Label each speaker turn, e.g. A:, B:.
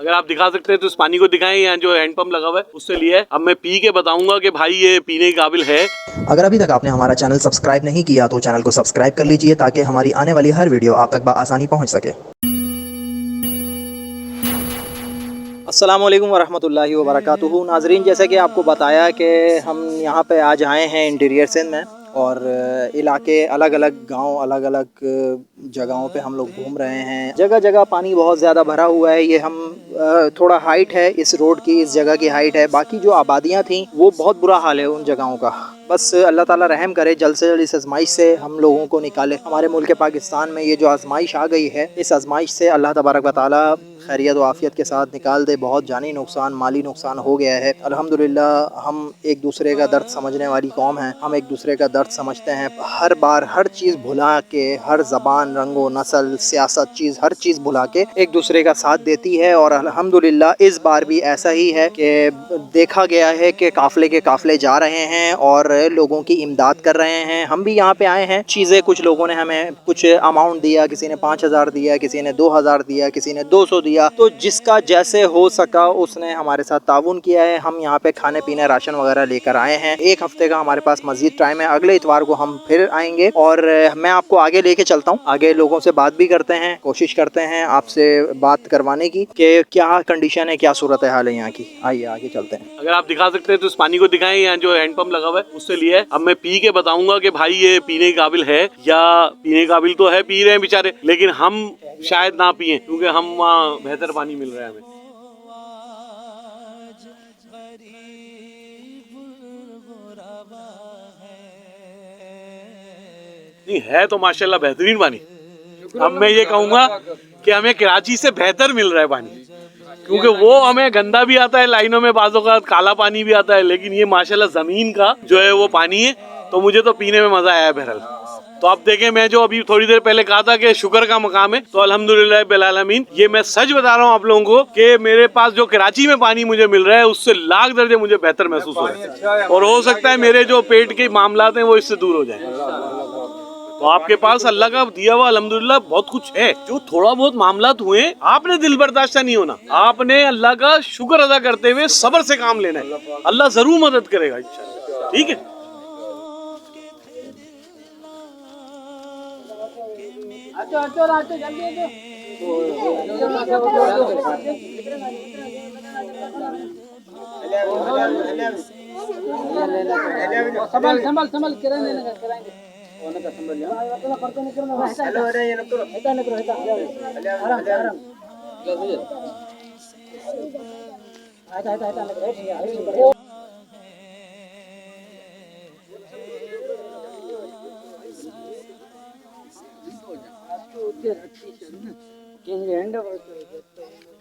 A: अगर आप दिखा सकते हैं तो इस पानी को दिखाएँ यहाँ जो हैंडपंप लगा हुआ है उससे लिए है। अब मैं पी के बताऊँगा कि भाई ये पीने के काबिल है।
B: अगर अभी तक आपने हमारा चैनल सब्सक्राइब नहीं किया तो चैनल को सब्सक्राइब कर लीजिए ताकि हमारी आने वाली हर वीडियो आप तक आसानी पहुँच सके।
C: अस्सलाम वालेकुम वरहमतुल्लाहि वबरकातुहू। नाजरीन जैसा कि आपको बताया कि हम यहाँ पे आज आए हैं इंटीरियर सिंध में और इलाके अलग अलग गाँव अलग अलग जगहों पे हम लोग घूम रहे हैं। जगह जगह पानी बहुत ज़्यादा भरा हुआ है। ये हम थोड़ा हाइट है इस रोड की, इस जगह की हाइट है। बाकी जो आबादियाँ थी, वो बहुत बुरा हाल है उन जगहों का। बस अल्लाह ताला रहम करे, जल्द से जल्द इस आजमाइश से हम लोगों को निकाले। हमारे मुल्क पाकिस्तान में ये जो आजमाइश आ गई है, इस आजमाइश से अल्लाह तबारक व ताली खैरियत व आफियत के साथ निकाल दे। बहुत जानी नुकसान, माली नुकसान हो गया है। अल्हम्दुलिल्लाह, हम एक दूसरे का दर्द समझने वाली कौम है। हम एक दूसरे का दर्द समझते हैं। हर बार हर चीज़ भुला के, हर जबान, रंगो, नस्ल, सियासत, चीज़, हर चीज़ भुला के एक दूसरे का साथ देती है। और अल्हम्दुलिल्लाह, इस बार भी ऐसा ही है कि देखा गया है कि काफ़िले के काफ़िले जा रहे हैं और लोगों की इमदाद कर रहे हैं। हम भी यहाँ पे आए हैं। चीज़ें कुछ लोगों ने हमें कुछ अमाउंट दिया, किसी ने पाँच हज़ार दिया, किसी ने दो हज़ार दिया, किसी ने दो सौ दिया। तो जिसका जैसे हो सका, उसने हमारे साथ ताउन किया है। हम यहाँ पे खाने पीने, राशन वगैरह लेकर आए हैं। एक हफ़्ते का हमारे पास मजीद टाइम है। अगले इतवार को हम फिर आएँगे और मैं आपको आगे लेके चलता हूँ। आगे लोगों से बात भी करते हैं, कोशिश करते हैं आपसे बात करवाने की कि क्या कंडीशन है, क्या सूरत हाल है यहाँ की। आइए, आगे चलते हैं।
A: अगर आप दिखा सकते हैं तो इस पानी को दिखाएँ यहाँ जो हैंडपंप लगा हुआ है, उससे लिए है। अब मैं पी के बताऊँगा कि भाई ये पीने के काबिल है या पीने के काबिल तो है, पी रहे हैं बेचारे, लेकिन हम शायद ना पिए, क्योंकि हम वहाँ बेहतर पानी मिल रहा है हमें। नहीं, है तो माशाल्लाह बेहतरीन पानी। अब मैं ये कहूँगा कि हमें कराची से बेहतर मिल रहा है पानी। क्योंकि वो हमें गंदा भी आता है लाइनों में बाजों का काला पानी भी आता है लेकिन ये माशाल्लाह ज़मीन का जो है वो पानी है तो मुझे तो पीने में मज़ा आया है बहरहाल। तो आप देखें मैं जो अभी थोड़ी देर पहले कहा था कि शुगर का मकाम है तो अल्हम्दुलिल्लाह बिलालमीन ये मैं सच बता रहा हूँ आप लोगों को कि मेरे पास जो कराची में पानी मुझे मिल रहा है उससे लाख दर्जे मुझे बेहतर महसूस हो रहा है। और हो सकता है मेरे जो पेट के मामला हैं वो इससे दूर हो जाए। तो आपके पास अल्लाह का दिया हुआ अल्हम्दुलिल्लाह बहुत कुछ है। जो थोड़ा बहुत मामला हुए, आपने दिल बर्दाश्त नहीं होना। आपने अल्लाह का शुक्र अदा करते हुए सबर से काम लेना है। अल्लाह ज़रूर मदद करेगा ठीक है?
D: संभल संभल संभल करना ஒன்றும் கஷ்டம் இல்லையா ஹலோ வரே எனக்கு ಆಯ್ತು ಆಯ್ತು ಆಯ್ತು ಅಲ್ಲ ಕೇಂದ್ರ ಎಂಡ ಬರ್ತದೆ